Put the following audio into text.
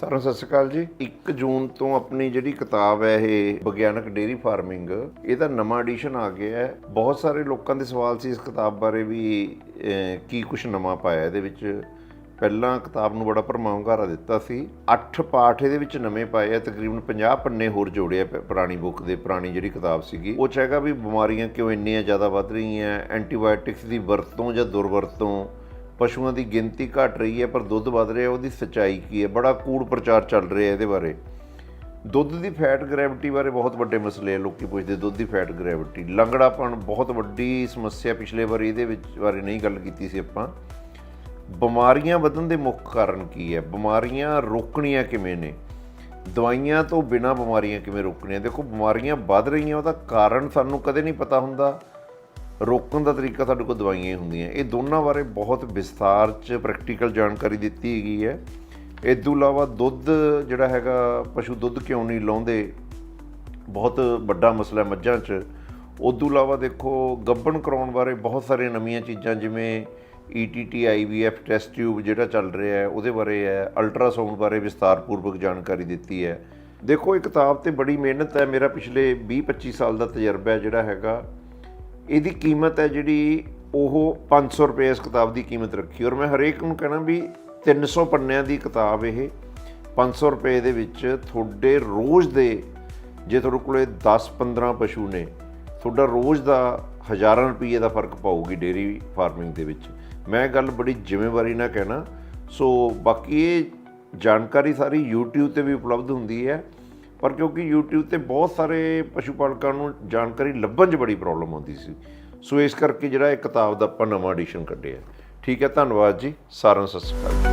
ਸਾਰਿਆਂ ਸਤਿ ਸ਼੍ਰੀ ਅਕਾਲ ਜੀ। 1 ਜੂਨ ਤੋਂ ਆਪਣੀ ਜਿਹੜੀ ਕਿਤਾਬ ਹੈ, ਇਹ ਵਿਗਿਆਨਕ ਡੇਰੀ ਫਾਰਮਿੰਗ, ਇਹਦਾ ਨਵਾਂ ਐਡੀਸ਼ਨ ਆ ਗਿਆ ਹੈ। ਬਹੁਤ ਸਾਰੇ ਲੋਕਾਂ ਦੇ ਸਵਾਲ ਸੀ ਇਸ ਕਿਤਾਬ ਬਾਰੇ ਵੀ ਕੀ ਕੁਝ ਨਵਾਂ ਪਾਇਆ ਇਹਦੇ ਵਿੱਚ। ਪਹਿਲਾਂ ਕਿਤਾਬ ਨੂੰ ਬੜਾ ਭਰਮਾ ਹੁੰਗਾਰਾ ਦਿੱਤਾ ਸੀ। 8 ਪਾਠ ਇਹਦੇ ਵਿੱਚ ਨਵੇਂ ਪਾਏ ਆ, ਤਕਰੀਬਨ 50 ਪੰਨੇ ਹੋਰ ਜੋੜੇ ਆ ਪ- ਪੁਰਾਣੀ ਬੁੱਕ ਦੇ, ਪੁਰਾਣੀ ਜਿਹੜੀ ਕਿਤਾਬ ਸੀਗੀ। ਉਹ 'ਚ ਹੈਗਾ ਵੀ ਬਿਮਾਰੀਆਂ ਕਿਉਂ ਇੰਨੀਆਂ ਜ਼ਿਆਦਾ ਵੱਧ ਰਹੀਆਂ, ਐਂਟੀਬਾਇਓਟਿਕਸ ਦੀ ਵਰਤੋਂ ਜਾਂ ਦੁਰਵਰਤੋਂ ਪਸ਼ੂਆਂ ਦੀ ਗਿਣਤੀ ਘਟ ਰਹੀ ਹੈ, ਪਰ ਦੁੱਧ ਵਧ ਰਿਹਾ, ਉਹਦੀ ਸੱਚਾਈ ਕੀ ਹੈ? ਬੜਾ ਕੂੜ ਪ੍ਰਚਾਰ ਚੱਲ ਰਿਹਾ ਇਹਦੇ ਬਾਰੇ। ਦੁੱਧ ਦੀ ਫੈਟ ਗ੍ਰੈਵਿਟੀ ਬਾਰੇ ਬਹੁਤ ਵੱਡੇ ਮਸਲੇ ਆ, ਲੋਕੀ ਪੁੱਛਦੇ, ਦੁੱਧ ਦੀ ਫੈਟ ਗ੍ਰੈਵਿਟੀ। ਲੰਗੜਾਪਣ ਬਹੁਤ ਵੱਡੀ ਸਮੱਸਿਆ ਪਿਛਲੇ ਵਾਰੀ ਇਹਦੇ ਵਿੱਚ ਬਾਰੇ ਨਹੀਂ ਗੱਲ ਕੀਤੀ ਸੀ ਆਪਾਂ। ਬਿਮਾਰੀਆਂ ਵਧਣ ਦੇ ਮੁੱਖ ਕਾਰਨ ਕੀ ਹੈ? ਬਿਮਾਰੀਆਂ ਰੋਕਣੀਆਂ ਕਿਵੇਂ ਨੇ? ਦਵਾਈਆਂ ਤੋਂ ਬਿਨਾ ਬਿਮਾਰੀਆਂ ਕਿਵੇਂ ਰੋਕਣੀਆਂ? ਦੇਖੋ, ਬਿਮਾਰੀਆਂ ਵੱਧ ਰਹੀਆਂ, ਉਹਦਾ ਕਾਰਨ ਸਾਨੂੰ ਕਦੇ ਨਹੀਂ ਪਤਾ ਹੁੰਦਾ। ਰੋਕਣ ਦਾ ਤਰੀਕਾ ਸਾਡੇ ਕੋਲ ਦਵਾਈਆਂ ਹੀ ਹੁੰਦੀਆਂ। ਇਹ ਦੋਨਾਂ ਬਾਰੇ ਬਹੁਤ ਵਿਸਥਾਰ ਚ ਪ੍ਰੈਕਟੀਕਲ ਜਾਣਕਾਰੀ ਦਿੱਤੀ ਹੈਗੀ ਹੈ। ਇਸ ਤੋਂ ਇਲਾਵਾ ਦੁੱਧ ਜਿਹੜਾ ਹੈਗਾ, ਪਸ਼ੂ ਦੁੱਧ ਕਿਉਂ ਨਹੀਂ ਲਾਉਂਦੇ? ਬਹੁਤ ਵੱਡਾ ਮਸਲਾ ਹੈ ਮੱਝਾਂ 'ਚ। ਉਦੋਂ ਇਲਾਵਾ ਦੇਖੋ, ਗੱਭਣ ਕਰਾਉਣ ਬਾਰੇ ਬਹੁਤ ਸਾਰੀਆਂ ਨਵੀਆਂ ਚੀਜ਼ਾਂ ਜਿਵੇਂ E ETT IVF test tube ਜਿਹੜਾ ਚੱਲ ਰਿਹਾ ਹੈ, ਉਹਦੇ ਬਾਰੇ ਹੈ ਅਲਟਰਾਸਾਊਂਡ ਬਾਰੇ ਵਿਸਤਾਰਪੂਰਵਕ ਜਾਣਕਾਰੀ ਦਿੱਤੀ ਹੈ। ਦੇਖੋ, ਇਹ ਕਿਤਾਬ ਤੇ ਬੜੀ ਮਿਹਨਤ ਹੈ। ਮੇਰਾ ਪਿਛਲੇ 20-25 ਸਾਲ ਦਾ ਤਜਰਬਾ ਜਿਹੜਾ ਹੈਗਾ। ਇਹਦੀ ਕੀਮਤ ਹੈ ਜਿਹੜੀ ਉਹ 500 ਰੁਪਏ ਇਸ ਕਿਤਾਬ ਦੀ ਕੀਮਤ ਰੱਖੀ। ਔਰ ਮੈਂ ਹਰੇਕ ਨੂੰ ਕਹਿਣਾ ਵੀ 300 ਪੰਨਿਆਂ ਦੀ ਕਿਤਾਬ ਇਹ 500 ਰੁਪਏ ਦੇ ਵਿੱਚ ਤੁਹਾਡੇ ਰੋਜ਼ ਦੇ, ਜੇ ਤੁਹਾਡੇ ਕੋਲੇ 10-15 ਪਸ਼ੂ ਨੇ, ਤੁਹਾਡਾ ਰੋਜ਼ ਦਾ ਹਜ਼ਾਰਾਂ ਰੁਪਏ ਦਾ ਫ਼ਰਕ ਪਾਊਗੀ ਡੇਰੀ ਫਾਰਮਿੰਗ ਦੇ ਵਿੱਚ। ਮੈਂ ਇਹ ਗੱਲ ਬੜੀ ਜ਼ਿੰਮੇਵਾਰੀ ਨਾਲ ਕਹਿਣਾ। ਸੋ ਬਾਕੀ ਇਹ ਜਾਣਕਾਰੀ ਸਾਰੀ YouTube ਤੇ ਵੀ ਉਪਲਬਧ ਹੁੰਦੀ ਹੈ। ਪਰ ਕਿਉਂਕਿ YouTube ਤੇ ਬਹੁਤ ਸਾਰੇ ਪਸ਼ੂ ਪਾਲਕਾਂ ਨੂੰ ਜਾਣਕਾਰੀ ਲੱਭਣ 'ਚ ਬੜੀ ਪ੍ਰੋਬਲਮ ਆਉਂਦੀ ਸੀ। ਸੋ ਇਸ ਕਰਕੇ ਜਿਹੜਾ ਇਹ ਕਿਤਾਬ ਦਾ ਆਪਾਂ ਨਵਾਂ ਐਡੀਸ਼ਨ ਕੱਢਿਆ। ਠੀਕ ਹੈ, ਧੰਨਵਾਦ ਜੀ। ਸਾਰਿਆਂ ਨੂੰ ਸਤਿ ਸ਼੍ਰੀ ਅਕਾਲ।